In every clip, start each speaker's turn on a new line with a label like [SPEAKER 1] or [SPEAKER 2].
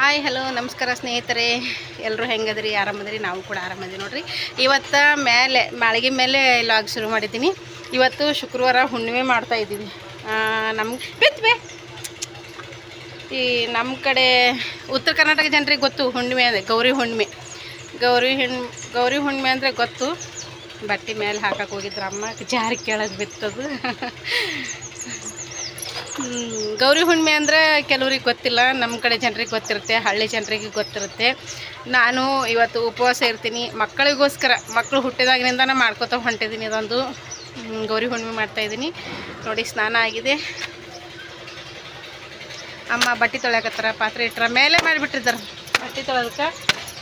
[SPEAKER 1] Hi hello ನಮಸ್ಕಾರ ಸ್ನೇಹಿತರೆ. ಎಲ್ಲರೂ ಹೆಂಗದ್ರಿ? ಆರಾಮದ್ರಿ? ನಾವು ಕೂಡ ಆರಾಮದ್ರಿ ನೋಡ್ರಿ. ಇವತ್ತು ಮೇಲೆ, ಮಾಳಿಗೆ ಮೇಲೆ ಲಾಗ್ ಶುರು ಮಾಡಿದ್ದೀನಿ. ಇವತ್ತು ಶುಕ್ರವಾರ ಹುಣ್ಣಿಮೆ ಮಾಡ್ತಾ ಇದ್ದೀನಿ. ನಮ್ಗೆ ಬಿತ್ವೆ ಈ ನಮ್ಮ ಕಡೆ ಉತ್ತರ ಕರ್ನಾಟಕ ಜನರಿಗೆ ಗೊತ್ತು ಹುಣ್ಣಿಮೆ ಅಂದರೆ, ಗೌರಿ ಹುಣ್ಣಿಮೆ. ಗೌರಿ ಹುಣ್ಣಿ ಗೌರಿ ಹುಣ್ಣಿಮೆ ಅಂದರೆ ಗೊತ್ತು. ಬಟ್ಟೆ ಮೇಲೆ ಹಾಕಕ್ಕೆ ಹೋಗಿದ್ರು ಅಮ್ಮ ಜಾರಿ ಕೆಳಗೆ ಬಿತ್ತದು. ಗೌರಿ ಹುಣ್ಣಿಮೆ ಅಂದರೆ ಕೆಲವ್ರಿಗೆ ಗೊತ್ತಿಲ್ಲ ನಮ್ಮ ಕಡೆ ಜನರಿಗೆ ಗೊತ್ತಿರುತ್ತೆ, ಹಳ್ಳಿ ಜನರಿಗೆ ಗೊತ್ತಿರುತ್ತೆ. ನಾನು ಇವತ್ತು ಉಪವಾಸ ಇರ್ತೀನಿ, ಮಕ್ಕಳಿಗೋಸ್ಕರ ಮಕ್ಕಳು ಹುಟ್ಟಿದಾಗಿನಿಂದ ನಾನು ಮಾಡ್ಕೋತಾ ಹೊಂಟಿದ್ದೀನಿ ಇದೊಂದು. ಗೌರಿ ಹುಣ್ಣಿಮೆ ಮಾಡ್ತಾಯಿದ್ದೀನಿ ನೋಡಿ, ಸ್ನಾನ ಆಗಿದೆ. ಅಮ್ಮ ಬಟ್ಟೆ ತೊಳ್ಯಾಕತ್ತಾರ, ಪಾತ್ರೆ ಇಟ್ಟರ ಮೇಲೆ ಮಾಡಿಬಿಟ್ಟಿದ್ದಾರೆ. ಬಟ್ಟೆ ತೊಳೆದಕ್ಕೆ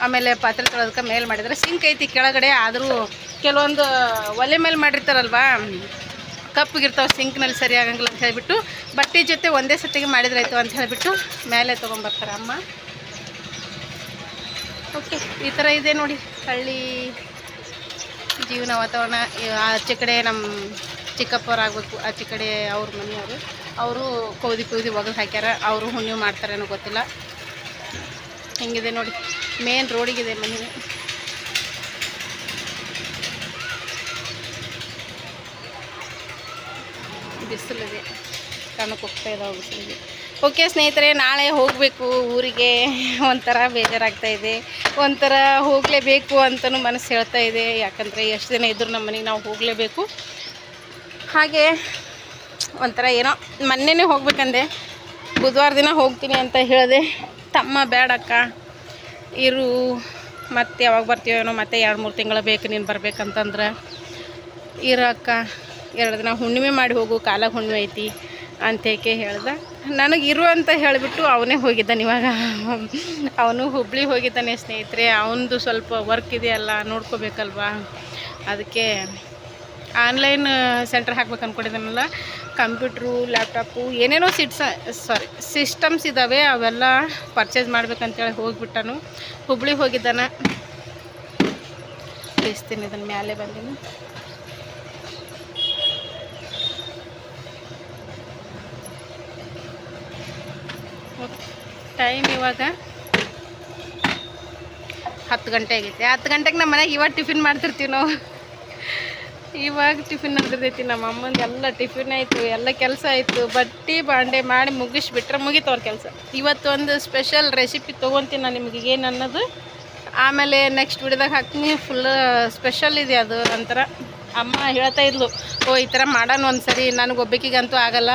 [SPEAKER 1] ಆಮೇಲೆ ಪಾತ್ರೆ ತೊಳೆದಕ್ಕೆ ಮೇಲೆ ಮಾಡಿದ್ದಾರೆ. ಸಿಂಕ್ ಐತಿ, ಕೆಳಗಡೆ, ಆದರೂ ಕೆಲವೊಂದು ಒಲೆ ಮೇಲೆ ಮಾಡಿರ್ತಾರಲ್ವಾ? ಕಪ್ಪಗಿರ್ತಾವೆ ಸಿಂಕ್ನಲ್ಲಿ ಸರಿ ಆಗಂಗಿಲ್ಲ ಅಂತ ಹೇಳಿಬಿಟ್ಟು, ಬಟ್ಟೆ ಜೊತೆ ಒಂದೇ ಸಟ್ಟಿಗೆ ಮಾಡಿದ್ರಾಯ್ತು ಅಂತ ಹೇಳಿಬಿಟ್ಟು ಮೇಲೆ ತೊಗೊಂಬರ್ತಾರೆ ಅಮ್ಮ. ಓಕೆ ಈ ಥರ ಇದೆ ನೋಡಿ, ಹಳ್ಳಿ ಜೀವನ ವಾತಾವರಣ. ಆಚೆ ಕಡೆ ನಮ್ಮ ಚಿಕ್ಕಪ್ಪವರಾಗಬೇಕು ಆಚೆ ಕಡೆ ಅವ್ರ ಮನೆಯವರು, ಅವರು ಕೌದಿ ಕೌದಿ ಒಗದು ಹಾಕ್ಯಾರ, ಅವರು ಹುಣ್ಣಿಮೆ ಮಾಡ್ತಾರೇನೋ ಗೊತ್ತಿಲ್ಲ. ಹೆಂಗಿದೆ ನೋಡಿ ಮೇನ್ ರೋಡಿಗಿದೆ ಮನೆ. ಬಿಸಿಲಿದೆ. ಕಣಕ್ಕೆ ಹೋಗ್ತಾ ಇದಾವೆ ಬಿಸಿಲಿಗೆ. ಓಕೆ ಸ್ನೇಹಿತರೆ, ನಾಳೆ ಹೋಗಬೇಕು ಊರಿಗೆ. ಒಂಥರ ಬೇಜಾರಾಗ್ತಾ ಇದೆ. ಒಂಥರ ಹೋಗಲೇಬೇಕು ಅಂತಲೂ ಮನಸ್ಸು ಹೇಳ್ತಾ ಇದೆ. ಯಾಕಂದರೆ ಎಷ್ಟು ದಿನ ಇದ್ದರೂ ನಮ್ಮ ಮನೆಗೆ ನಾವು ಹೋಗಲೇಬೇಕು. ಹಾಗೆ ಒಂಥರ ಏನೋ ಮೊನ್ನೆನೇ ಹೋಗ್ಬೇಕಂದೆ. ಬುಧವಾರ ದಿನ ಹೋಗ್ತೀನಿ ಅಂತ ಹೇಳಿದೆ. ತಮ್ಮ ಬೇಡಕ್ಕ ಇರು. ಮತ್ತೆ ಯಾವಾಗ ಬರ್ತೀವೇನೋ ಮತ್ತೆ ಎರಡು ಮೂರು ತಿಂಗಳು ಬೇಕು ನೀನು ಬರ್ಬೇಕಂತಂದ್ರೆ. ಇರಕ್ಕ ಎರಡು ದಿನ ಹುಣ್ಣಿಮೆ ಮಾಡಿ ಹೋಗು ಕಾಲ ಹುಣ್ಣಿಮೆ ಐತಿ ಅಂತೇಕೆ ಹೇಳ್ದೆ. ನನಗೆ ಇರು ಅಂತ ಹೇಳಿಬಿಟ್ಟು ಅವನೇ ಹೋಗಿದ್ದಾನೆ ಇವಾಗ. ಅವನು ಹುಬ್ಳಿ ಹೋಗಿದ್ದಾನೆ ಸ್ನೇಹಿತರೆ, ಅವನದು ಸ್ವಲ್ಪ ವರ್ಕ್ ಇದೆಯಲ್ಲ, ನೋಡ್ಕೋಬೇಕಲ್ವಾ? ಅದಕ್ಕೆ ಆನ್ಲೈನ್ ಸೆಂಟರ್ ಹಾಕ್ಬೇಕು ಅಂದ್ಕೊಂಡಿದ್ದಾನಲ್ಲ ಕಂಪ್ಯೂಟ್ರು ಲ್ಯಾಪ್ಟಾಪು ಏನೇನೋ ಸಿಟ್ಸ ಸಾರಿ ಸಿಸ್ಟಮ್ಸ್ ಇದ್ದಾವೆ ಅವೆಲ್ಲ ಪರ್ಚೇಸ್ ಮಾಡ್ಬೇಕಂತೇಳಿ ಹೋಗಿಬಿಟ್ಟನು. ಹುಬ್ಳಿ ಹೋಗಿದ್ದಾನೆ. ಬೇಯಿಸ್ತೀನಿ ಇದನ್ನು ಮೇಲೆ ಬಂದೀನಿ. ಟೈಮ್ ಇವಾಗ ಹತ್ತು ಗಂಟೆ ಆಗೈತೆ. ಹತ್ತು ಗಂಟೆಗೆ ನಮ್ಮ ಮನೆಗೆ ಇವಾಗ ಟಿಫಿನ್ ಮಾಡ್ತಿರ್ತೀವಿ ನಾವು. ಇವಾಗ ಟಿಫಿನ್ ನಡೆದಿರ್ತೈತಿ ನಮ್ಮ ಅಮ್ಮಂದು ಎಲ್ಲ ಟಿಫಿನ್ ಆಯಿತು, ಎಲ್ಲ ಕೆಲಸ ಆಯಿತು. ಬಟ್ಟಿ ಬಾಂಡೆ ಮಾಡಿ ಮುಗಿಸ್ಬಿಟ್ರೆ ಮುಗಿತು ಅವ್ರ ಕೆಲಸ. ಇವತ್ತು ಒಂದು ಸ್ಪೆಷಲ್ ರೆಸಿಪಿ ತೊಗೊತೀನಿ ನಾನು ನಿಮಗೆ ಏನು ಅನ್ನೋದು. ಆಮೇಲೆ ನೆಕ್ಸ್ಟ್ ವಿಡಿಯೋದಾಗ ಹಾಕ್ತೀನಿ. ಫುಲ್ ಸ್ಪೆಷಲ್ ಇದೆ ಅದು ಒಂಥರ. ಅಮ್ಮ ಹೇಳ್ತಾ ಇದ್ಲು, ಓ, ಈ ಥರ ಮಾಡೋಣ ಒಂದು ಸರಿ ನನಗೆ ಒಬ್ಬಕ್ಕಿಗಂತೂ ಆಗಲ್ಲ.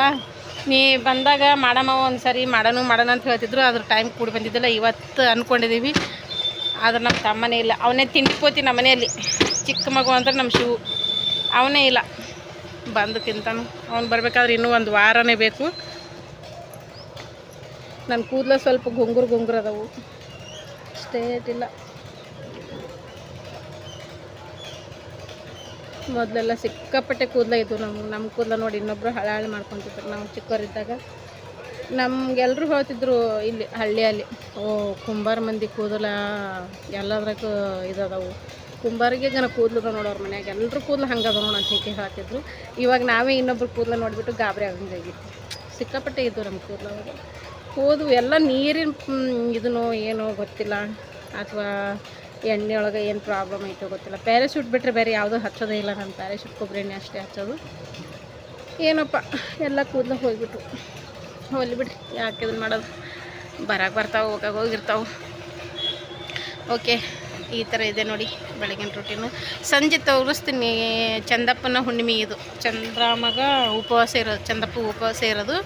[SPEAKER 1] ನೀ ಬಂದಾಗ ಮಾಡಮ್ಮ ಒಂದು ಸರಿ ಮಾಡೋಣ ಮಾಡೋಣ ಅಂತ ಹೇಳ್ತಿದ್ರು ಅದ್ರ ಟೈಮ್ ಕೂಡಿ ಬಂದಿದ್ದಿಲ್ಲ. ಇವತ್ತು ಅಂದ್ಕೊಂಡಿದ್ದೀವಿ ಆದ್ರೆ ನಮ್ಮ ತಮ್ಮನೇ ಇಲ್ಲ. ಅವನೇ ತಿಂಡಿ ಪೋತಿ ನಮ್ಮ ಮನೆಯಲ್ಲಿ. ಚಿಕ್ಕ ಮಗು ಅಂದ್ರೆ ನಮ್ಮ ಶಿವು. ಅವನೇ ಇಲ್ಲ. ಬಂದು ತಿಂತಾನು. ಅವ್ನು ಬರಬೇಕಾದ್ರೆ ಇನ್ನೂ ಒಂದು ವಾರನೇ ಬೇಕು. ನನ್ನ ಕೂದಲು ಸ್ವಲ್ಪ ಗುಂಗುರು ಗುಂಗುರು ಅದಾವು. ಸ್ಟೇಟ್ ಇಲ್ಲ ಮೊದಲೆಲ್ಲ ಸಿಕ್ಕಾಪಟ್ಟೆ ಕೂದಲ ಇದ್ವು. ನಮ್ಮ ನಮ್ಮ ಕೂದಲ ನೋಡಿ ಇನ್ನೊಬ್ಬರು ಹಳಾಳು ಮಾಡ್ಕೊತಿದ್ರು. ನಾವು ಚಿಕ್ಕವರಿದ್ದಾಗ ನಮಗೆಲ್ಲರೂ ಹೇಳ್ತಿದ್ರು ಇಲ್ಲಿ ಹಳ್ಳಿಯಲ್ಲಿ, ಓ, ಕುಂಬಾರ ಮಂದಿ ಕೂದಲ ಎಲ್ಲದ್ರಾಗ ಇದಾದವು. ಕುಂಬಾರಿಗೆ ಜನ ಕೂದಲು ನೋಡೋರು ಮನ್ಯಾಗ ಎಲ್ಲರೂ ಕೂದಲು ಹಂಗದ ನೋಡು ಅಂತ ಹೀಗೆ ಹೇಳ್ತಿದ್ರು. ಇವಾಗ ನಾವೇ ಇನ್ನೊಬ್ರು ಕೂದಲ ನೋಡಿಬಿಟ್ಟು ಗಾಬರಿ ಆಗಂಗಾಗಿತ್ತು ಸಿಕ್ಕಾಪಟ್ಟೆ ಇದ್ದು ನಮ್ಮ ಕೂದಲು ಅವಾಗ. ಹೋದ್ವು ಎಲ್ಲ ನೀರಿನ ಇದನ್ನೋ, ಏನೋ ಗೊತ್ತಿಲ್ಲ. ಅಥವಾ ಎಣ್ಣೆ ಒಳಗೆ ಏನು ಪ್ರಾಬ್ಲಮ್ ಐತೋ ಗೊತ್ತಿಲ್ಲ. ಪ್ಯಾರಾಶೂಟ್ ಬಿಟ್ಟರೆ ಬೇರೆ ಯಾವುದೂ ಹಚ್ಚೋದೇ ಇಲ್ಲ ನಾನು ಪ್ಯಾರಾಶೂಟ್ ಕೊಬ್ಬರಿ ಎಣ್ಣೆ ಅಷ್ಟೇ ಹಚ್ಚೋದು. ಏನಪ್ಪ, ಎಲ್ಲ ಕೂದಲು ಹೋಗ್ಬಿಟ್ಟು ಹೋಗ್ಲಿ ಬಿಡಿ ಯಾಕೆ ಇದನ್ನು ಮಾಡೋದು? ಬರಕ್ಕೆ ಬರ್ತಾವೆ ಹೋಗಾಗ ಹೋಗಿರ್ತಾವೆ. ಓಕೆ ಈ ಥರ ಇದೆ ನೋಡಿ ಬೆಳಗಿನ ರೊಟೀನು ಸಂಜೆ ತೋರಿಸ್ತೀನಿ, ಚಂದಪ್ಪನ ಹುಣ್ಣಿಮೆ ಇದು. ಚಂದ್ರಾಮಗ ಉಪವಾಸ ಇರೋದು, ಚಂದಪ್ಪ ಉಪವಾಸ ಇರೋದು.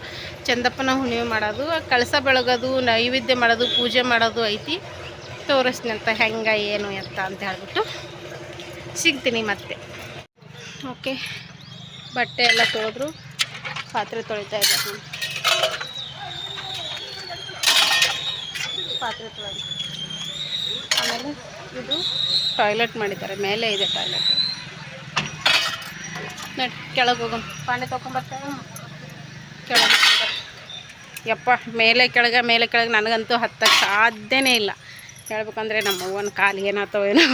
[SPEAKER 1] ಚಂದಪ್ಪನ ಹುಣ್ಣಿಮೆ ಮಾಡೋದು, ಕಳಸ ಬೆಳಗೋದು, ನೈವೇದ್ಯ ಮಾಡೋದು, ಪೂಜೆ ಮಾಡೋದು ಐತಿ. ತೋರಿಸ್ತೀನಿ ಅಂತ ಹೆಂಗೆ, ಏನು, ಎತ್ತ ಅಂತ ಹೇಳ್ಬಿಟ್ಟು ಸಿಗ್ತೀನಿ ಮತ್ತೆ. ಓಕೆ, ಬಟ್ಟೆ ಎಲ್ಲ ತೊಳೆದ್ರು, ಪಾತ್ರೆ ತೊಳಿತಾ ಇದ್ದಾರೆ ಪಾತ್ರೆ ತೊಳೆದು. ಆಮೇಲೆ ಇದು ಟಾಯ್ಲೆಟ್ ಮಾಡಿದ್ದಾರೆ, ಮೇಲೆ ಇದೆ ಟಾಯ್ಲೆಟ್. ನೋಡಿ, ಕೆಳಗೆ ಹೋಗಮ್ ಪಾಂಡೆ ತೊಗೊಂಬರ್ತಾರೆ ಕೆಳಗೆ. ಯಪ್ಪ, ಮೇಲೆ ಕೆಳಗೆ ಮೇಲೆ ಕೆಳಗೆ ನನಗಂತೂ ಹತ್ತಕ್ಕೆ ಸಾಧ್ಯನೇ ಇಲ್ಲ. ಹೇಳ್ಬೇಕಂದ್ರೆ ನಮ್ಮ ಅವ್ವನ ಕಾಲು ಏನಾಗ್ತವ ಏನೋ.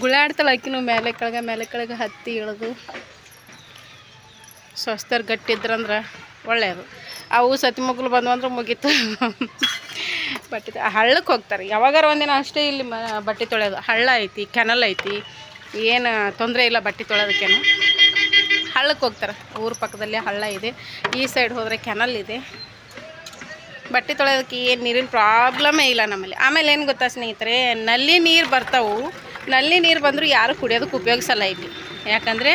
[SPEAKER 1] ಗುಳಾಡ್ತಾಳೆ ಆಕಿನೂ ಮೇಲೆ ಕೆಳಗೆ ಮೇಲೆ ಕೆಳಗೆ ಹತ್ತಿ ಇಳಿದು. ಸ್ವಸ್ಥರು ಗಟ್ಟಿದ್ರಂದ್ರೆ ಒಳ್ಳೆಯದು ಅವು ಸತಿ ಮಗ್ಲು ಬಂದು ಅಂದ್ರೆ ಮುಗೀತು. ಬಟ್ಟೆ ಹಳ್ಳಕ್ಕೆ ಹೋಗ್ತಾರೆ. ಯಾವಾಗಾರ ಒಂದಿನ ಅಷ್ಟೇ ಇಲ್ಲಿ ಮ, ಬಟ್ಟೆ ತೊಳೆಯೋದು. ಹಳ್ಳ ಐತಿ, ಕೆನಲ್ ಐತಿ. ಏನು ತೊಂದರೆ ಇಲ್ಲ ಬಟ್ಟೆ ತೊಳೆಯೋದಕ್ಕೇನು ಹಳ್ಳಕ್ಕೆ ಹೋಗ್ತಾರೆ. ಊರ ಪಕ್ಕದಲ್ಲಿ ಹಳ್ಳ ಇದೆ. ಈ ಸೈಡ್ ಹೋದರೆ ಕೆನಲ್ ಇದೆ. ಬಟ್ಟೆ ತೊಳೆಯೋದಕ್ಕೆ ಏನು ನೀರಿನ ಪ್ರಾಬ್ಲಮೇ ಇಲ್ಲ ನಮ್ಮಲ್ಲಿ. ಆಮೇಲೆ ಏನು ಗೊತ್ತಾ ಸ್ನೇಹಿತರೆ, ನಲ್ಲಿ ನೀರು ಬರ್ತಾವು. ನಲ್ಲಿ ನೀರು ಬಂದರೂ ಯಾರು ಕುಡಿಯೋದಕ್ಕೆ ಉಪಯೋಗಿಸಲ್ಲ ಇಲ್ಲಿ. ಯಾಕಂದರೆ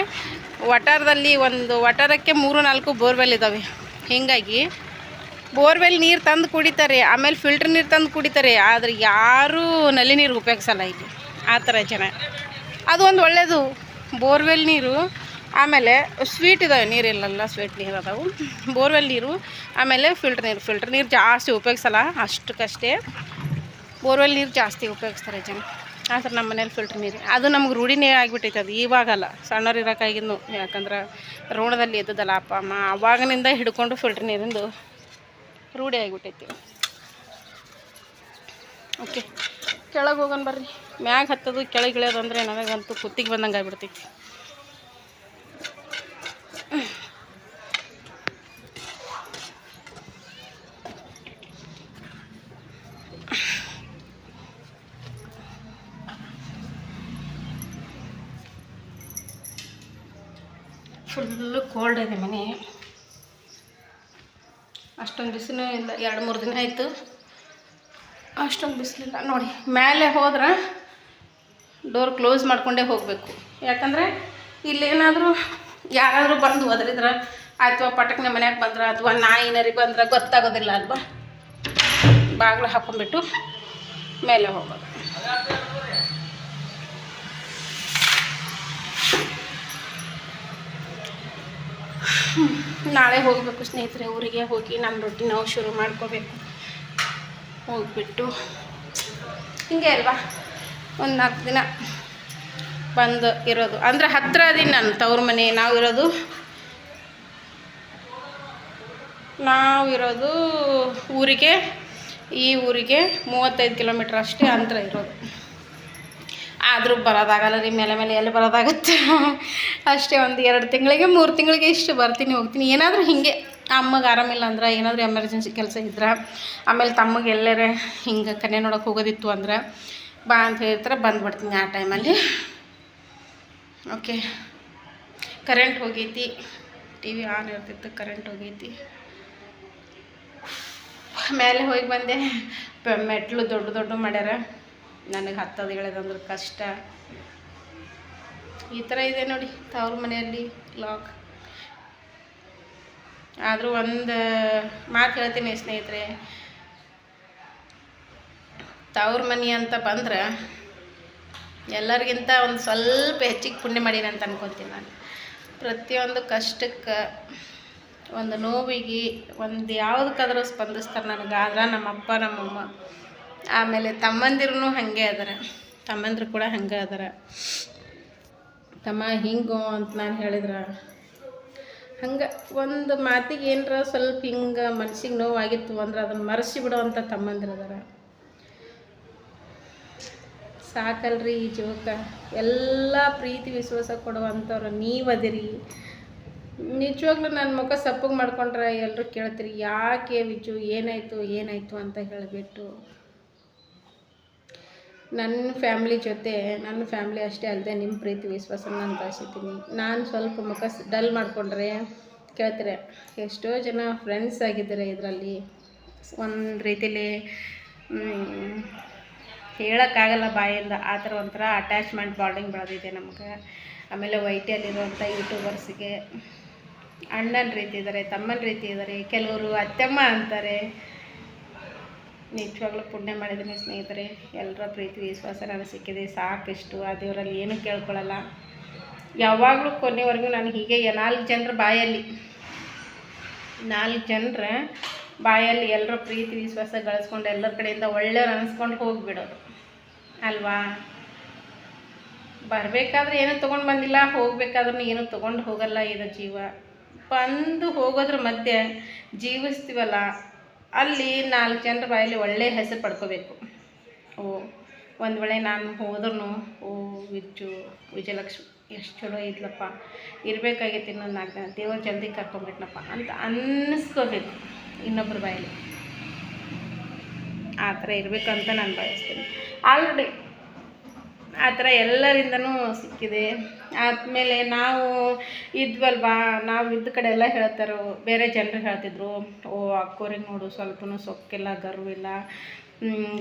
[SPEAKER 1] ವಟಾರದಲ್ಲಿ ಒಂದು ವಟಾರಕ್ಕೆ ಮೂರು, ನಾಲ್ಕು ಬೋರ್ವೆಲ್ ಇದ್ದಾವೆ ಹೀಗಾಗಿ ಬೋರ್ವೆಲ್ ನೀರು ತಂದು ಕುಡಿತಾರೆ. ಆಮೇಲೆ ಫಿಲ್ಟ್ರ್ ನೀರು ತಂದು ಕುಡಿತಾರೆ. ಆದರೆ ಯಾರೂ ನಲ್ಲಿ ನೀರು ಉಪಯೋಗಿಸಲ್ಲ ಇಲ್ಲಿ. ಆ ಥರ ಜನ. ಅದು ಒಂದು ಒಳ್ಳೆಯದು ಬೋರ್ವೆಲ್ ನೀರು ಆಮೇಲೆ ಸ್ವೀಟ್ ಇದಾವೆ, ನೀರಿಲ್ಲಲ್ಲ ಸ್ವೀಟ್ ನೀರು ಅದಾವು. ಬೋರ್ವೆಲ್ ನೀರು, ಆಮೇಲೆ ಫಿಲ್ಟರ್ ನೀರು. ಫಿಲ್ಟರ್ ನೀರು ಜಾಸ್ತಿ ಉಪಯೋಗಿಸಲ್ಲ, ಅಷ್ಟಕ್ಕಷ್ಟೇ ಬೋರ್ವೆಲ್ ನೀರು ಜಾಸ್ತಿ ಉಪಯೋಗಿಸ್ತಾರೆ ಜನ. ಆದ್ರೆ ನಮ್ಮ ಮನೇಲಿ ಫಿಲ್ಟರ್ ನೀರು. ಅದು ನಮ್ಗೆ ರೂಢಿನೇ ಆಗಿಬಿಟ್ಟೈತೆ ಅದು ಇವಾಗಲ್ಲ. ಸಣ್ಣವ್ರು ಇರೋಕ್ಕಾಗಿದ್ದು ಯಾಕಂದ್ರೆ ರೋಣದಲ್ಲಿ ಇದ್ದದಲ್ಲ ಅಪ್ಪ, ಅಮ್ಮ, ಅವಾಗಿನಿಂದ ಹಿಡ್ಕೊಂಡು ಫಿಲ್ಟರ್ ನೀರಿಂದು ರೂಢಿ ಆಗಿಬಿಟ್ಟೈತಿ. ಓಕೆ ಕೆಳಗೆ ಹೋಗೋಣ ಬರ್ರಿ. ಮ್ಯಾಗ ಹತ್ತದು, ಕೆಳಗೆ ಇಳಿಯೋದು ನನಗಂತೂ ಕುತ್ತಿಗೆ ಬಂದಂಗೆ ಆಗ್ಬಿಡ್ತೈತಿ. ಫುಲ್ಲು ಕೋಲ್ಡ್ ಇದೆ ಮನೆ. ಅಷ್ಟೊಂದು ಬಿಸಿಲೂ ಇಲ್ಲ, ಎರಡು ಮೂರು ದಿನ ಆಯಿತು. ಅಷ್ಟೊಂದು ಬಿಸಿಲಿಲ್ಲ ನೋಡಿ, ಮೇಲೆ ಹೋದ್ರೆ ಡೋರ್ ಕ್ಲೋಸ್ ಮಾಡಿಕೊಂಡೇ ಹೋಗಬೇಕು. ಯಾಕಂದರೆ ಇಲ್ಲೇನಾದರೂ ಯಾರಾದರೂ ಬಂದು ಒದರಿದ್ರೆ ಅಥವಾ ಪಟಕ್ನೆ ಮನ್ಯಾಗ ಬಂದ್ರೆ, ಅಥವಾ ನಾಯಿ ನರಿ ಬಂದ್ರೆ, ಗೊತ್ತಾಗೋದಿಲ್ಲ ಅಲ್ವಾ? ಬಾಗಿಲು ಹಾಕೊಂಡ್ಬಿಟ್ಟು ಮೇಲೆ ಹೋಗೋದು ನಾಳೆ ಹೋಗಬೇಕು ಸ್ನೇಹಿತರೆ, ಊರಿಗೆ ಹೋಗಿ ನಮ್ಮ ರೊಟ್ಟಿ ನಾವು ಶುರು ಮಾಡ್ಕೋಬೇಕು. ಹೋಗ್ಬಿಟ್ಟು ಹಿಂಗೆ ಅಲ್ವಾ? ಒಂದು ನಾಲ್ಕು ದಿನ ಬಂದು ಇರೋದು. ಅಂದರೆ ಹತ್ತಿರ ಅದೀನಿ ನಾನು, ತವ್ರ ಮನೆ ನಾವು ಇರೋದು. ನಾವು ಇರೋದು ಊರಿಗೆ, ಈ ಊರಿಗೆ ಮೂವತ್ತೈದು ಕಿಲೋಮೀಟ್ರ್ ಅಷ್ಟೇ ಅಂತರ ಇರೋದು. ಆದರೂ ಬರೋದಾಗಲ್ಲ ರೀ, ಮೇಲೆ ಮೇಲೆ ಎಲ್ಲಿ ಬರೋದಾಗತ್ತೆ? ಅಷ್ಟೇ ಒಂದು ಎರಡು ತಿಂಗಳಿಗೆ, ಮೂರು ತಿಂಗಳಿಗೆ ಇಷ್ಟು ಬರ್ತೀನಿ, ಹೋಗ್ತೀನಿ. ಏನಾದರೂ ಹೀಗೆ ಅಮ್ಮಗೆ ಆರಾಮಿಲ್ಲ ಅಂದ್ರೆ, ಏನಾದರೂ ಎಮರ್ಜೆನ್ಸಿ ಕೆಲಸ ಇದ್ರೆ, ಆಮೇಲೆ ತಮ್ಮಗೆ ಎಲ್ಲರ ಹಿಂಗೆ ಕನೆ ನೋಡೋಕೆ ಹೋಗೋದಿತ್ತು ಅಂದ್ರೆ ಬಾ ಅಂತ ಹೇಳ್ತಾರೆ, ಬಂದುಬಿಡ್ತೀನಿ ಆ ಟೈಮಲ್ಲಿ ಓಕೆ ಕರೆಂಟ್ ಹೋಗೈತಿ. ಟಿ ವಿ ಆನ್ ಇರ್ತಿತ್ತು ಕರೆಂಟ್ ಹೋಗೈತಿ. ಮೇಲೆ ಹೋಗಿ ಬಂದೆ. ಮೆಟ್ಲು ದೊಡ್ಡ ದೊಡ್ಡ ಮಾಡ್ಯಾರ. ನನಗೆ ಹತ್ತದು ಹೇಳೋದಂದ್ರೆ ಕಷ್ಟ. ಈ ಥರ ಇದೆ ನೋಡಿ, ತವ್ರ ಮನೆಯಲ್ಲಿ ಲಾಕ್ ಆದರೂ ಒಂದು ಮಾತು ಹೇಳ್ತೀನಿ ಸ್ನೇಹಿತರೆ. ತವ್ರ ಮನೆ ಅಂತ ಬಂದ್ರೆ ಎಲ್ಲರಿಗಿಂತ ಒಂದು ಸ್ವಲ್ಪ ಹೆಚ್ಚಿಗೆ ಪುಣ್ಯ ಮಾಡೀನಿ ಅಂತ ಅನ್ಕೊತೀನಿ ನಾನು. ಪ್ರತಿಯೊಂದು ಕಷ್ಟಕ್ಕೆ ಒಂದು ನೋವಿಗೆ ಒಂದು ಯಾವುದಕ್ಕಾದ್ರೂ ಸ್ಪಂದಿಸ್ತಾರೆ ನನಗೆ, ಆದ್ರೆ ನಮ್ಮಪ್ಪ, ನಮ್ಮಮ್ಮ. ಆಮೇಲೆ ತಮ್ಮಂದಿರು ಹಾಗೆ ಅದರ. ತಮ್ಮಂದ್ರು ಕೂಡ ಹಂಗೆ ಅದರ. ತಮ್ಮ ಹಿಂಗು ಅಂತ ನಾನು ಹೇಳಿದ್ರೆ. ಹಂಗೆ ಒಂದು ಮಾತಿಗೆ ಏನರ ಸ್ವಲ್ಪ ಹಿಂಗೆ ಮನ್ಸಿಗೆ ನೋವಾಗಿತ್ತು ಅಂದ್ರೆ ಅದನ್ನು ಮರೆಸಿ ಬಿಡೋವಂಥ ತಮ್ಮಂದಿರು ಅದಾರ. ಸಾಕಲ್ರಿ ಈ ಜೀವಕ ಎಲ್ಲ ಪ್ರೀತಿ ವಿಶ್ವಾಸ ಕೊಡುವಂಥವ್ರು ನೀವು ಅದಿರಿ. ನಿಜವಾಗ್ಲೂ ನನ್ನ ಮುಖ ಸಪ್ಪಗೆ ಮಾಡ್ಕೊಂಡ್ರೆ ಎಲ್ಲರೂ ಕೇಳ್ತೀರಿ, ಯಾಕೆ ವಿಜು ಏನಾಯಿತು ಏನಾಯಿತು ಅಂತ ಹೇಳಿಬಿಟ್ಟು. ನನ್ನ ಫ್ಯಾಮ್ಲಿ ಜೊತೆ, ನನ್ನ ಫ್ಯಾಮ್ಲಿ ಅಷ್ಟೇ ಅಲ್ಲದೆ ನಿಮ್ಮ ಪ್ರೀತಿ ವಿಶ್ವಾಸ ನಾನು ಬಯಸಿದ್ದೀನಿ ನಾನು ಸ್ವಲ್ಪ ಮುಖ ಡಲ್ ಮಾಡಿಕೊಂಡ್ರೆ ಕೇಳ್ತಾರೆ? ಎಷ್ಟೋ ಜನ ಫ್ರೆಂಡ್ಸ್ ಆಗಿದ್ದಾರೆ ಇದರಲ್ಲಿ. ಒಂದು ರೀತಿಲಿ ಹೇಳೋಕ್ಕಾಗಲ್ಲ ಬಾಯಿಂದ. ಆ ಥರ ಒಂಥರ ಅಟ್ಯಾಚ್ಮೆಂಟ್ ಬಾಂಡಿಂಗ್ ಬೆಳೆದಿದೆ ನಮಗೆ. ಆಮೇಲೆ ವೈಟಿಯಲ್ಲಿರುವಂಥ ಯೂಟ್ಯೂಬರ್ಸಿಗೆ ಅಣ್ಣನ ರೀತಿ ಇದ್ದಾರೆ ತಮ್ಮನ ರೀತಿ ಇದ್ದಾರೆ ಕೆಲವರು ಅತ್ತಮ್ಮ ಅಂತಾರೆ. ನಿಜವಾಗ್ಲೂ ಪುಣ್ಯ ಮಾಡಿದ್ದೀನಿ ಸ್ನೇಹಿತರೆ. ಎಲ್ಲರ ಪ್ರೀತಿ, ವಿಶ್ವಾಸ ನನಗೆ ಸಿಕ್ಕಿದೆ. ಸಾಕಿಷ್ಟು. ಆ ದೇವರಲ್ಲಿ ಏನೂ ಕೇಳ್ಕೊಳ್ಳಲ್ಲ. ಯಾವಾಗಲೂ ಕೊನೆವರೆಗೂ ನಾನು ಹೀಗೆ ನಾಲ್ಕು ಜನರ ಬಾಯಲ್ಲಿ, ನಾಲ್ಕು ಜನರ ಬಾಯಲ್ಲಿ ಎಲ್ಲರ ಪ್ರೀತಿ, ವಿಶ್ವಾಸ ಗಳಿಸ್ಕೊಂಡು ಎಲ್ಲರ ಕಡೆಯಿಂದ ಒಳ್ಳೆಯವ್ರು ಅನಿಸ್ಕೊಂಡು ಹೋಗಿಬಿಡೋದು. ಅಲ್ವಾ? ಬರಬೇಕಾದ್ರೆ ಏನೂ ತೊಗೊಂಡು ಬಂದಿಲ್ಲ. ಹೋಗಬೇಕಾದ್ರೂ ಏನೂ ತೊಗೊಂಡು ಹೋಗಲ್ಲ. ಇದು ಜೀವ. ಬಂದು ಹೋಗೋದ್ರ ಮಧ್ಯೆ ಜೀವಿಸ್ತೀವಲ್ಲ. ಅಲ್ಲಿ ನಾಲ್ಕು ಜನರ ಬಾಯಲ್ಲಿ ಒಳ್ಳೆಯ ಹೆಸರು ಪಡ್ಕೋಬೇಕು. ಓ, ಒಂದು ವೇಳೆ ನಾನು ಹೋದ್ರೂ ಓ ವಿಜು ವಿಜಯಲಕ್ಷ್ಮಿ, ಎಷ್ಟು ಚಲೋ ಇದ್ಲಪ್ಪ. ಇರಬೇಕಾಗಿತ್ತು ಇನ್ನೊಂದು ನಾಲ್ಕು ಜನ. ದೇವ್ರ ಜಲ್ದಿ ಕರ್ಕೊಂಬಿಟ್ನಪ್ಪ ಅಂತ ಅನ್ನಿಸ್ಕೋಬೇಕು ಇನ್ನೊಬ್ಬರ ಬಾಯಲ್ಲಿ. ಆ ಥರ ಇರಬೇಕಂತ ನಾನು ಬಯಸ್ತೀನಿ. ಆಲ್ರೆಡಿ ಆ ಥರ ಎಲ್ಲರಿಂದನೂ ಸಿಕ್ಕಿದೆ. ಆದಮೇಲೆ ನಾವು ಇದ್ವಲ್ವಾ, ನಾವು ಇದ್ದ ಕಡೆ ಎಲ್ಲ ಹೇಳ್ತಾರೆ, ಬೇರೆ ಜನರು ಹೇಳ್ತಿದ್ರು, ಓ ಅಕ್ಕೋರಿಗೆ ನೋಡು ಸ್ವಲ್ಪನೂ ಸೊಕ್ಕಿಲ್ಲ ಗರ್ವಿಲ್ಲ ಇಲ್ಲ.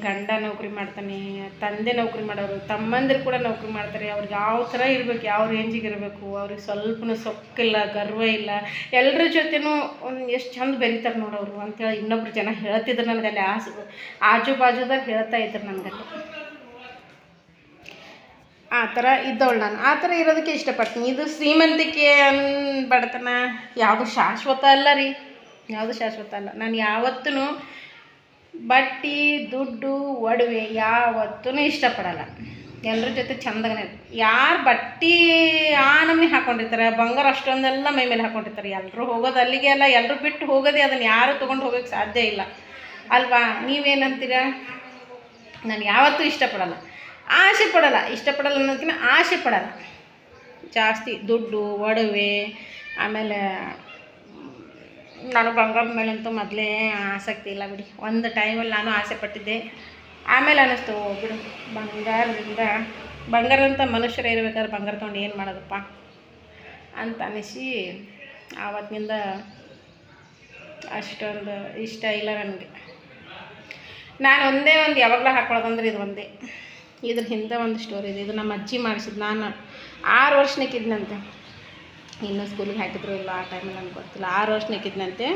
[SPEAKER 1] ಗಂಡ ನೌಕರಿ ಮಾಡ್ತಾನೆ, ತಂದೆ ನೌಕರಿ ಮಾಡೋರು, ತಮ್ಮಂದಿರು ಕೂಡ ನೌಕರಿ ಮಾಡ್ತಾರೆ. ಅವ್ರಿಗೆ ಯಾವ ಥರ ಇರಬೇಕು, ಯಾವ ರೇಂಜಿಗೆ ಇರಬೇಕು, ಅವ್ರಿಗೆ ಸ್ವಲ್ಪನೂ ಸೊಕ್ಕಿಲ್ಲ, ಗರ್ವ ಇಲ್ಲ. ಎಲ್ಲರ ಜೊತೆನೂ ಒಂದು ಎಷ್ಟು ಚಂದ ಬೆರಿತಾರೆ ನೋಡೋರು ಅಂತೇಳಿ ಇನ್ನೊಬ್ರು ಜನ ಹೇಳ್ತಿದ್ರು ನನಗೆ ಅಲ್ಲಿ ಆಸು, ಆಜು ಬಾಜುದಾಗ ಹೇಳ್ತಾ ಇದ್ರು ನನಗಲ್ಲಿ. ಆ ಥರ ಇದ್ದವಳು ನಾನು. ಆ ಥರ ಇರೋದಕ್ಕೆ ಇಷ್ಟಪಡ್ತೀನಿ. ಇದು ಶ್ರೀಮಂತಿಕೆ ಅನ್ಬಡ್ತನ ಯಾವುದು ಶಾಶ್ವತ ಅಲ್ಲ ರೀ. ಯಾವುದು ಶಾಶ್ವತ ಅಲ್ಲ. ನಾನು ಯಾವತ್ತೂ ಬಟ್ಟಿ, ದುಡ್ಡು, ಒಡವೆ ಯಾವತ್ತೂ ಇಷ್ಟಪಡಲ್ಲ. ಎಲ್ಲರ ಜೊತೆ ಚಂದಗನೆ ಯಾರು ಬಟ್ಟಿ ಆ ನಮ್ನಿ ಹಾಕೊಂಡಿರ್ತಾರೆ, ಬಂಗಾರ ಅಷ್ಟೊಂದೆಲ್ಲ ಮೈ ಮೇಲೆ ಹಾಕೊಂಡಿರ್ತಾರೆ. ಎಲ್ಲರೂ ಹೋಗೋದು ಅಲ್ಲಿಗೆ ಅಲ್ಲ ಎಲ್ಲರೂ ಬಿಟ್ಟು ಹೋಗೋದೇ ಅದನ್ನು ಯಾರು ತೊಗೊಂಡು ಹೋಗೋಕ್ಕೆ ಸಾಧ್ಯ ಇಲ್ಲ. ಅಲ್ವಾ? ನೀವೇನಂತೀರ? ನಾನು ಯಾವತ್ತೂ ಇಷ್ಟಪಡಲ್ಲ. ಆಸೆ ಪಡಲ್ಲ, ಇಷ್ಟಪಡಲ್ಲ ಅನ್ನೋದಕ್ಕಿಂತ ಆಸೆ ಪಡಲ್ಲ. ಜಾಸ್ತಿ ದುಡ್ಡು, ಒಡವೆ, ಆಮೇಲೆ ನಾನು ಬಂಗಾರದ ಮೇಲಂತೂ ಮೊದಲೇ ಆಸಕ್ತಿ ಇಲ್ಲ ಬಿಡಿ. ಒಂದು ಟೈಮಲ್ಲಿ ನಾನು ಆಸೆ ಪಟ್ಟಿದ್ದೆ. ಆಮೇಲೆ ಅನ್ನಿಸ್ತು ಬಿಡು, ಬಂಗಾರದಿಂದ, ಬಂಗಾರದಂಥ ಮನುಷ್ಯರೇ ಇರಬೇಕಾದ್ರೆ ಬಂಗಾರ ತೊಗೊಂಡು ಏನು ಮಾಡೋದಪ್ಪ ಅಂತ ಅನ್ನಿಸಿ ಆವತ್ತಿನಿಂದ ಅಷ್ಟೊಂದು ಇಷ್ಟ ಇಲ್ಲ ನನಗೆ. ನಾನು ಒಂದೇ ಒಂದು ಯಾವಾಗಲೂ ಹಾಕೊಳ್ಳೋದಂದ್ರೆ ಇದು ಒಂದೇ. ಇದ್ರ ಹಿಂದೆ ಒಂದು ಸ್ಟೋರಿ ಇದೆ. ಇದು ನಮ್ಮ ಅಜ್ಜಿ ಮಾಡಿಸಿದ್ದು ನಾನು ಆರು ವರ್ಷನಕ್ಕಿದ್ನಂತೆ ಇನ್ನೂ ಸ್ಕೂಲಿಗೆ ಹಾಕಿದ್ರು ಇಲ್ಲ ಆ ಟೈಮಲ್ಲಿ ನನಗೆ ಗೊತ್ತಿಲ್ಲ. ಆರು ವರ್ಷನಕ್ಕಿದ್ನಂತೆ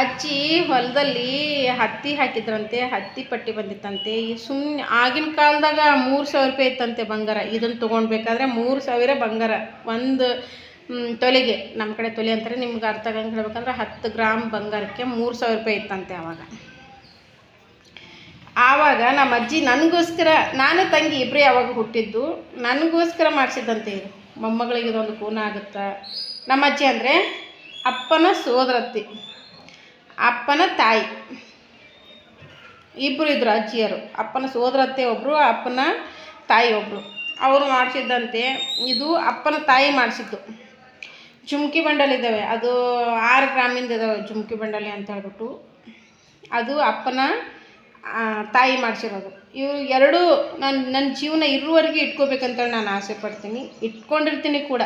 [SPEAKER 1] ಅಜ್ಜಿ ಹೊಲದಲ್ಲಿ ಹತ್ತಿ ಹಾಕಿದ್ರಂತೆ, ಹತ್ತಿ ಪಟ್ಟಿ ಬಂದಿತ್ತಂತೆ. ಈ ಸುಮ್ಮನೆ ಆಗಿನ ಕಾಲದಾಗ ಮೂರು ಸಾವಿರ ರೂಪಾಯಿ ಇತ್ತಂತೆ ಬಂಗಾರ. ಇದನ್ನು ತೊಗೊಳ್ಬೇಕಾದ್ರೆ ಮೂರು ಸಾವಿರ ಬಂಗಾರ. ಒಂದು ತೊಲೆಗೆ. ನಮ್ಮ ಕಡೆ ತೊಲೆ ಅಂತಾರೆ. ನಿಮ್ಗೆ ಅರ್ಥ ಆಗಂಗೆ ಹೇಳ್ಬೇಕಂದ್ರೆ ಹತ್ತು ಗ್ರಾಮ್ ಬಂಗಾರಕ್ಕೆ ಮೂರು ಸಾವಿರ ರೂಪಾಯಿ ಇತ್ತಂತೆ ಆವಾಗ ಆವಾಗ ನಮ್ಮ ಅಜ್ಜಿ ನನಗೋಸ್ಕರ, ನಾನು ತಂಗಿ ಇಬ್ಬರೇ ಯಾವಾಗ ಹುಟ್ಟಿದ್ದು. ನನಗೋಸ್ಕರ ಮಾಡಿಸಿದ್ದಂತೆ ಇದು. ಮೊಮ್ಮಗಳಿಗೆ ಇದೊಂದು ಕೂನ ಆಗುತ್ತಾ? ನಮ್ಮ ಅಜ್ಜಿ ಅಂದರೆ ಅಪ್ಪನ ಸೋದರತ್ತಿ, ಅಪ್ಪನ ತಾಯಿ. ಇಬ್ಬರು ಇದ್ದರು ಅಜ್ಜಿಯರು. ಅಪ್ಪನ ಸೋದರತ್ತೆ ಒಬ್ಬರು ಅಪ್ಪನ ತಾಯಿ ಒಬ್ಬರು ಅವರು ಮಾಡಿಸಿದ್ದಂತೆ, ಇದು ಅಪ್ಪನ ತಾಯಿ ಮಾಡಿಸಿದ್ದು. ಜುಮ್ಕಿ ಬಂಡಲ್ ಇದ್ದಾವೆ ಅದು ಆರು ಗ್ರಾಮಿಂದ ಇದ್ದಾವೆ ಜುಮ್ಕಿ ಬಂಡಲಿ ಅಂತ ಹೇಳ್ಬಿಟ್ಟು. ಅದು ಅಪ್ಪನ ತಾಯಿ ಮಾಡಿಸಿರೋದು. ಇವು ಎರಡೂ ನಾನು ನನ್ನ ಜೀವನ ಇರುವವರೆಗೆ ಇಟ್ಕೋಬೇಕಂತೇಳಿ ನಾನು ಆಸೆ ಪಡ್ತೀನಿ. ಇಟ್ಕೊಂಡಿರ್ತೀನಿ ಕೂಡ.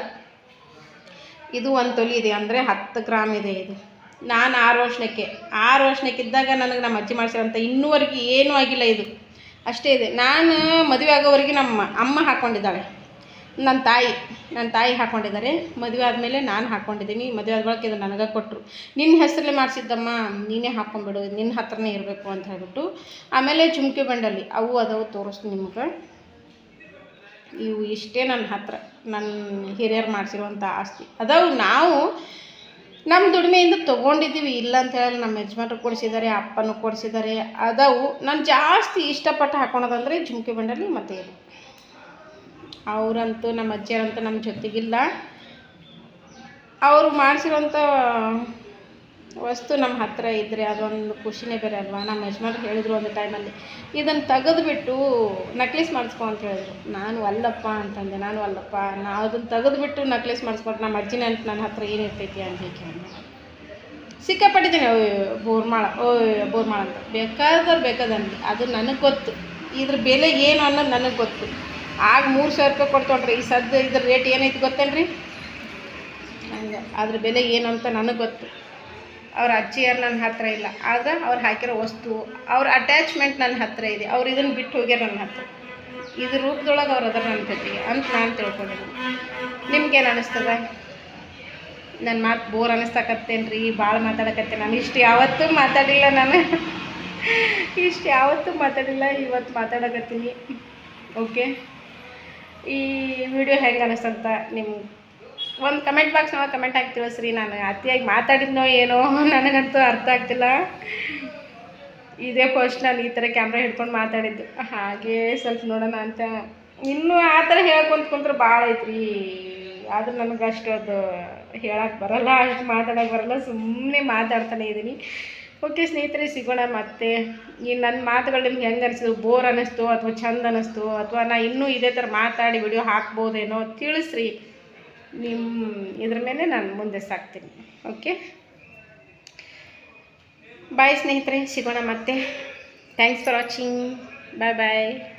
[SPEAKER 1] ಇದು ಒಂದು ತೊಲಿ ಇದೆ ಅಂದರೆ ಹತ್ತು ಗ್ರಾಮ್ ಇದೆ ಇದು. ನಾನು ಆರು ವರ್ಷಕ್ಕೆ, ಆರು ವರ್ಷಕ್ಕಿದ್ದಾಗ ನನಗೆ ನಮ್ಮ ಅಜ್ಜಿ ಮಾಡಿಸಿರೋಂಥ ಇನ್ನೂವರೆಗೆ ಏನೂ ಆಗಿಲ್ಲ ಇದು. ಅಷ್ಟೇ ಇದೆ. ನಾನು ಮದುವೆ ಆಗೋವರೆಗೆ ನಮ್ಮ ಅಮ್ಮ ಹಾಕ್ಕೊಂಡಿದ್ದಾಳೆ ನನ್ನ ತಾಯಿ ನನ್ನ ತಾಯಿ ಹಾಕ್ಕೊಂಡಿದ್ದಾರೆ ಮದುವೆ ಆದಮೇಲೆ ನಾನು ಹಾಕ್ಕೊಂಡಿದ್ದೀನಿ ಮದುವೆ ಆದ ಬಳಕೆ ಇದು ನನಗೆ ಕೊಟ್ಟರು ನಿನ್ನ ಹೆಸರಲ್ಲೇ ಮಾಡಿಸಿದ್ದಮ್ಮ, ನೀನೇ ಹಾಕ್ಕೊಂಬಿಡು ನಿನ್ನ ಹತ್ರನೇ ಇರಬೇಕು ಅಂತ ಹೇಳ್ಬಿಟ್ಟು. ಆಮೇಲೆ ಜುಮ್ಕೆ ಬಂಡಲ್ಲಿ, ಅವು ಅದಾವು ತೋರಿಸ್ತೀನಿ ನಿಮ್ಗೆ. ಇವು ಇಷ್ಟೇ ನನ್ನ ಹತ್ರ, ನನ್ನ ಹಿರಿಯರು ಮಾಡಿಸಿರುವಂಥ ಆಸ್ತಿ. ಅದಾವು ನಾವು ನಮ್ಮ ದುಡಿಮೆಯಿಂದ ತೊಗೊಂಡಿದ್ದೀವಿ, ಇಲ್ಲ ಅಂತ ಹೇಳಿ ನಮ್ಮ ಯಜಮಾನ್ರು ಕೊಡಿಸಿದ್ದಾರೆ, ಅಪ್ಪನೂ ಕೊಡಿಸಿದ್ದಾರೆ. ಅದಾವು, ನಾನು ಜಾಸ್ತಿ ಇಷ್ಟಪಟ್ಟು ಹಾಕೊಳೋದಂದರೆ ಜುಮ್ಕೆ ಬಂಡಲ್ಲಿ ಮತ್ತು ಇದು. ಅವರಂತೂ ನಮ್ಮ ಅಜ್ಜಿಯರಂತೂ ನಮ್ಮ ಜೊತೆಗಿಲ್ಲ. ಅವರು ಮಾಡಿಸಿರೋಂಥ ವಸ್ತು ನಮ್ಮ ಹತ್ತಿರ ಇದ್ದರೆ ಅದೊಂದು ಖುಷಿನೇ ಬೇರೆ ಅಲ್ವಾ? ನಮ್ಮ ಯಜಮಾನ್ರು ಹೇಳಿದ್ರು ಒಂದು ಟೈಮಲ್ಲಿ ಇದನ್ನು ತೆಗೆದುಬಿಟ್ಟು ನಕ್ಲೆಸ್ ಮಾಡಿಸ್ಕೊ ಅಂತ ಹೇಳಿದ್ರು. ನಾನು ಅಲ್ಲಪ್ಪ, ಅಂತಂದೆ. ನಾನು ಅಲ್ಲಪ್ಪ, ನಾ ಅದನ್ನು ತೆಗೆದುಬಿಟ್ಟು ನಕ್ಲೆಸ್ ಮಾಡಿಸ್ಕೊಂಡು ನಮ್ಮ ಅಜ್ಜಿನ ಅಂತ ನನ್ನ ಹತ್ರ ಏನಿರ್ತೈತಿ ಅಂತ ಅಂದೆ ಸಿಕ್ಕಾಪಟ್ಟಿದ್ದೀನಿ ಬೋರ್ಮಾಳ ಓ ಬೋರ್ಮಾಳ ಅಂತ. ಬೇಕಾದವ್ರು ಬೇಕಾದಂತೆ. ಅದು ನನಗೆ ಗೊತ್ತು. ಇದ್ರ ಬೆಲೆ ಏನು ಅನ್ನೋದು ನನಗೆ ಗೊತ್ತು. ಆಗ ಮೂರು ಸಾವಿರ ರೂಪಾಯಿ ಕೊಡ್ತೊಳ್ರಿ ಈ ಸದ್ಯ ಇದ್ರ ರೇಟ್ ಏನೈತಿ ಗೊತ್ತೇನ್ರಿ? ಹಂಗೆ. ಅದ್ರ ಬೆಲೆ ಏನು ಅಂತ ನನಗೆ ಗೊತ್ತು. ಅವ್ರ ಅಜ್ಜಿಯರು ನನ್ನ ಹತ್ರ ಇಲ್ಲ. ಆದ್ರೆ ಅವ್ರು ಹಾಕಿರೋ ವಸ್ತು ಅವ್ರ ಅಟ್ಯಾಚ್ಮೆಂಟ್ ನನ್ನ ಹತ್ರ ಇದೆ. ಅವ್ರು ಇದನ್ನು ಬಿಟ್ಟು ಹೋಗ್ಯಾರ ನನ್ನ ಹತ್ರ. ಇದ್ರ ರೂಪದೊಳಗೆ ಅವ್ರು ಅದರ ನನ್ನ ಜೊತೆಗೆ ಅಂತ ನಾನು ತಿಳ್ಕೊಂಡಿದ್ದೀನಿ. ನಿಮ್ಗೇನು ಅನ್ನಿಸ್ತದ ನನ್ನ ಮಾತು ಬೋರ್ ಅನ್ನಿಸ್ತಕತ್ತೇನು ರೀ ಭಾಳ ಮಾತಾಡಕತ್ತೆ ನಾನು. ಇಷ್ಟು ಯಾವತ್ತೂ ಮಾತಾಡಿಲ್ಲ ನಾನು. ಇಷ್ಟು ಯಾವತ್ತೂ ಮಾತಾಡಿಲ್ಲ. ಇವತ್ತು ಮಾತಾಡಕತ್ತೀನಿ. ಓಕೆ? ಈ ವಿಡಿಯೋ ಹೆಂಗೆ ಅನ್ನಿಸ್ತಂತ ನಿಮ್ಮ ಒಂದು ಕಮೆಂಟ್ ಬಾಕ್ಸ್ನೊಳಗೆ ಕಮೆಂಟ್ ಹಾಕಿ ತಿಳಿಸ್ರಿ ನಾನು ಅತಿಯಾಗಿ ಮಾತಾಡಿದ್ನೋ ಏನೋ ನನಗಂತೂ ಅರ್ಥ ಆಗ್ತಿಲ್ಲ. ಇದೇ ಫಸ್ಟ್ ನಾನು ಈ ಥರ ಕ್ಯಾಮ್ರಾ ಹಿಡ್ಕೊಂಡು ಮಾತಾಡಿದ್ದು. ಹಾಗೆ ಸ್ವಲ್ಪ ನೋಡೋಣ ಅಂತ. ಇನ್ನೂ ಆ ಥರ ಹೇಳ್ಕೊಂತ ಕುಂತ್ರೆ ಭಾಳ ಐತ್ರಿ. ಆದರೂ ನನಗೆ ಅದು ಹೇಳಕ್ಕೆ ಬರಲ್ಲ, ಅಷ್ಟು ಮಾತಾಡೋಕೆ ಬರಲ್ಲ ಸುಮ್ಮನೆ ಮಾತಾಡ್ತಾನೆ ಇದ್ದೀನಿ ಓಕೆ ಸ್ನೇಹಿತರೆ, ಸಿಗೋಣ ಮತ್ತೆ. ಈ ನನ್ನ ಮಾತುಗಳು ನಿಮ್ಗೆ ಹೆಂಗೆ ಅನಿಸ್ತು ಬೋರ್ ಅನ್ನಿಸ್ತು ಅಥವಾ ಚಂದ ಅನ್ನಿಸ್ತು ಅಥವಾ ನಾ ಇನ್ನೂ ಇದೇ ಥರ ಮಾತಾಡಿ ವಿಡಿಯೋ ಹಾಕ್ಬೋದೇನೋ ತಿಳಿಸ್ರಿ. ನಿಮ್ಮ ಇದ್ರ ಮೇಲೆ ನಾನು ಮುಂದೆ ಸಾಕ್ತೀನಿ. ಓಕೆ? ಬಾಯ್ ಸ್ನೇಹಿತರೆ, ಸಿಗೋಣ ಮತ್ತೆ. Thanks for watching bye bye